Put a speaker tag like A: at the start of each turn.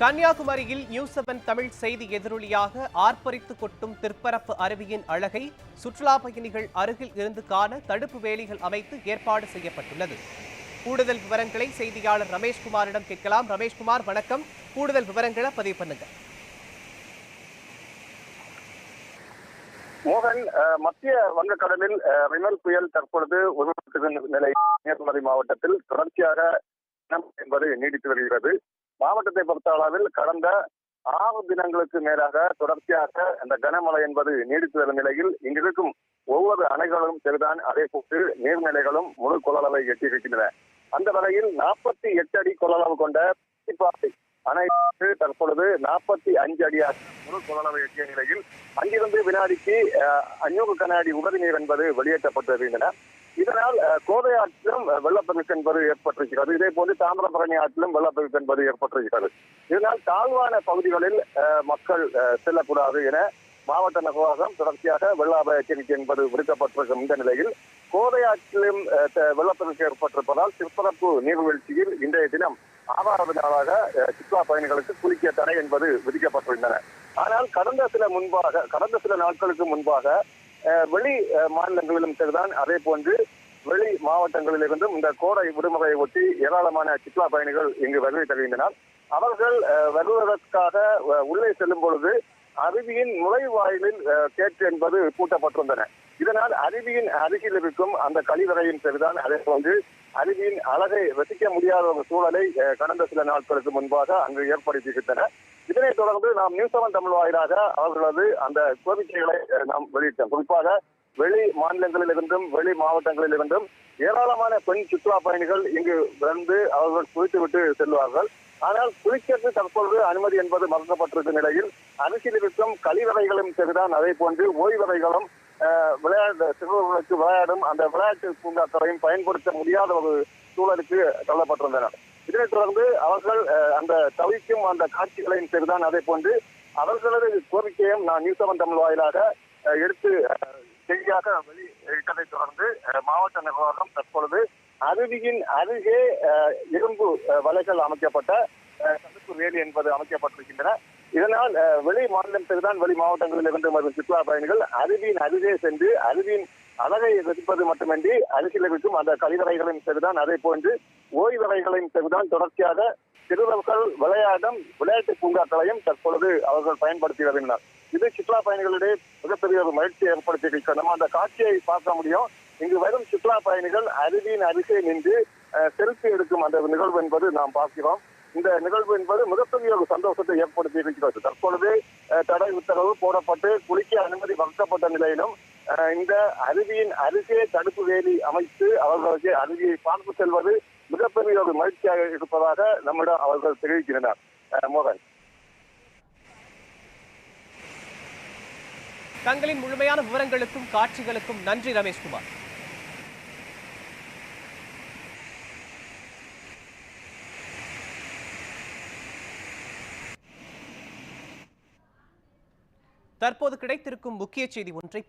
A: கன்னியாகுமரியில் news seven Tamil செய்தி எதிரொலியாக ஆர்ப்பரித்து கொட்டும் திற்பரப்பு அருவியின் அழகை சுற்றுலா பயணிகள் அருகில் இருந்து காண தடுப்பு வேலிகள் அமைத்து ஏற்பாடு செய்யப்பட்டுள்ளது. கூடுதல் விவரங்களை செய்தியாளர் ரமேஷ்குமாரிடம் கேட்கலாம். ரமேஷ்குமார் வணக்கம். கூடுதல் விவரங்களை பதிவு பண்ணுங்க.
B: மோகன் அஹ், மத்திய வங்கக்கடலில் அஹ், ரிமல் புயல் தற்பொழுது உருவாக்குகின்ற நிலை கன்னியாகுமரி மாவட்டத்தில் தொடர்ச்சியாக என்பது நீடித்து வருகிறது. மாவட்டத்தை பொறுத்த அளவில் கடந்த ஆறு தினங்களுக்கு மேலாக தொடர்ச்சியாக அந்த கனமழை என்பது நீடித்து வரும் நிலையில் இங்கிருக்கும் ஒவ்வொரு அணைகளும் சரிதான். அதே போட்டு நீர்நிலைகளும் முழு கொள்ளளவை எட்டியிருக்கின்றன அந்த வகையில் நாற்பத்தி எட்டு அடி கொள்ளளவு கொண்ட சிப்பாறை அணை தற்பொழுது நாற்பத்தி அஞ்சு அடியாக முழு கொள்ளளவை எட்டிய நிலையில் அங்கிருந்து வினாடிக்கு அஹ், அஞ்சூறு கன அடி உபரி நீர் என்பது வெளியேற்றப்பட்டு வருகின்றன. இதனால் கோவை கோதை ஆற்றிலும் வெள்ளப்பெருக்கு என்பது ஏற்பட்டிருக்கிறது. இதே போன்று தாமிரபரணி ஆற்றிலும் வெள்ளப்பெருக்கு என்பது ஏற்பட்டிருக்கிறது. இதனால் தாழ்வான பகுதிகளில் மக்கள் செல்லக்கூடாது என மாவட்ட நிர்வாகம் தொடர்ச்சியாக வெள்ள அபாய எச்சரிக்கை என்பது விடுக்கப்பட்டிருக்கும் இந்த நிலையில் கோதை ஆற்றிலும் வெள்ளப்பெருக்கு ஏற்பட்டிருப்பதால் சிற்பரப்பு நீர்வீழ்ச்சியில் இன்றைய தினம் ஆறாவது நாளாக சுற்றுலா பயணிகளுக்கு குளிக்க தடை என்பது விதிக்கப்பட்டிருந்தன. ஆனால் கடந்த சில முன்பாக கடந்த சில நாட்களுக்கு முன்பாக வெளி மாநிலங்களிலும் சரிதான் அதே போன்று வெளி மாவட்டங்களிலிருந்தும் இந்த கோடை விடுமுறையை ஒட்டி ஏராளமான சுற்றுலா பயணிகள் இங்கு வருகை தருகின்றனர். அவர்கள் அஹ், வருவதற்காக உள்ளே செல்லும் பொழுது அருவியின் நுழைவாயிலில் கேட்டு என்பது பூட்டப்பட்டிருந்தன. இதனால் அருவியின் அருகில் இருக்கும் அந்த கழிவறையும் சரிதான். அதே போன்று அருவியின் அழகை ரசிக்க முடியாத ஒரு சூழலை கடந்த சில நாட்களுக்கு முன்பாக அங்கு ஏற்படுத்தியிருந்தன இதனைத் தொடர்ந்து நாம் நியூஸ் செவன் தமிழ் வாயிலாக அவர்களது அந்த கோரிக்கைகளை நாம் வெளியிட்டோம். குறிப்பாக வெளி மாநிலங்களிலிருந்தும் வெளி மாவட்டங்களிலிருந்தும் ஏராளமான பெண் சுற்றுலா பயணிகள் இங்கு வந்து அவர்கள் குளித்துவிட்டு செல்வார்கள். ஆனால் குளிக்கிறது தற்பொழுது அனுமதி என்பது மறுக்கப்பட்டிருக்கும் நிலையில் அரிசியில் இருக்கும் கழிவறைகளும் சரிதான் அதே போன்று ஓய்வறைகளும் அஹ், விளையாட்டு சிறுவர்களுக்கு விளையாடும் அந்த விளையாட்டு பூங்காக்களையும் பயன்படுத்த முடியாத ஒரு சூழலுக்கு தள்ளப்பட்டிருந்தனர். இதனைத் தொடர்ந்து அவர்கள் அந்த தவிக்கும் அந்த காட்சிகளையும் சரிதான் அதே போன்று அவர்களது கோரிக்கையும் நான் நியூஸ் செவன் தமிழ் வாயிலாக எடுத்து செய்தியாக வெளியிட்டதை தொடர்ந்து மாவட்ட நிர்வாகம் தற்பொழுது அருவியின் அருகே இரும்பு வலைகள் அமைக்கப்பட்ட தடுப்பு வேலி என்பது அமைக்கப்பட்டிருக்கின்றன. இதனால் வெளி வெளி மாநிலத்தில்தான் வெளி மாவட்டங்களில் இருந்து வரும் சுற்றுலா பயணிகள் அருவியின் அருகே சென்று அருவியின் அழகை ரசிப்பது மட்டுமின்றி அருகில் இருக்கும் அந்த கழிவறைகளையும் சரிதான் அதே போன்று ஓய்வறைகளையும் சரிதான் தொடர்ச்சியாக சிறுவர்கள் விளையாடும் விளையாட்டு பூங்காக்களையும் தற்பொழுது அவர்கள் பயன்படுத்தி வருகின்றனர். இது சுற்றுலா பயணிகளிடையே மிகப்பெரிய ஒரு மகிழ்ச்சியை ஏற்படுத்தி இருக்கிறோம் நம்ம அந்த காட்சியை பார்க்க முடியும். இங்கு வரும் சுற்றுலா பயணிகள் அருவியின் அருகே நின்று செல்ஃபி எடுக்கும் அந்த நிகழ்வு என்பது நாம் பார்க்கிறோம். இந்த நிகழ்வு என்பது மிகப்பெரிய ஒரு சந்தோஷத்தை ஏற்படுத்தி இருக்கிறது தற்பொழுது தடை உத்தரவு போடப்பட்டு குளிக்க அனுமதி வழங்கப்பட்ட நிலையிலும் இந்த அருவியின் அருகே தடுப்பு வேலி அமைத்து அவர்களுக்கு அருவியை பார்த்து செல்வது மிகப்பெரிய ஒரு மகிழ்ச்சியாக இருப்பதாக நம்மிடம் அவர்கள் தெரிவிக்கின்றனர். மோகன்.
A: தங்களின் முழுமையான விவரங்களுக்கும் காட்சிகளுக்கும் நன்றி ரமேஷ்குமார். தற்போது கிடைத்திருக்கும் முக்கிய செய்தி ஒன்றை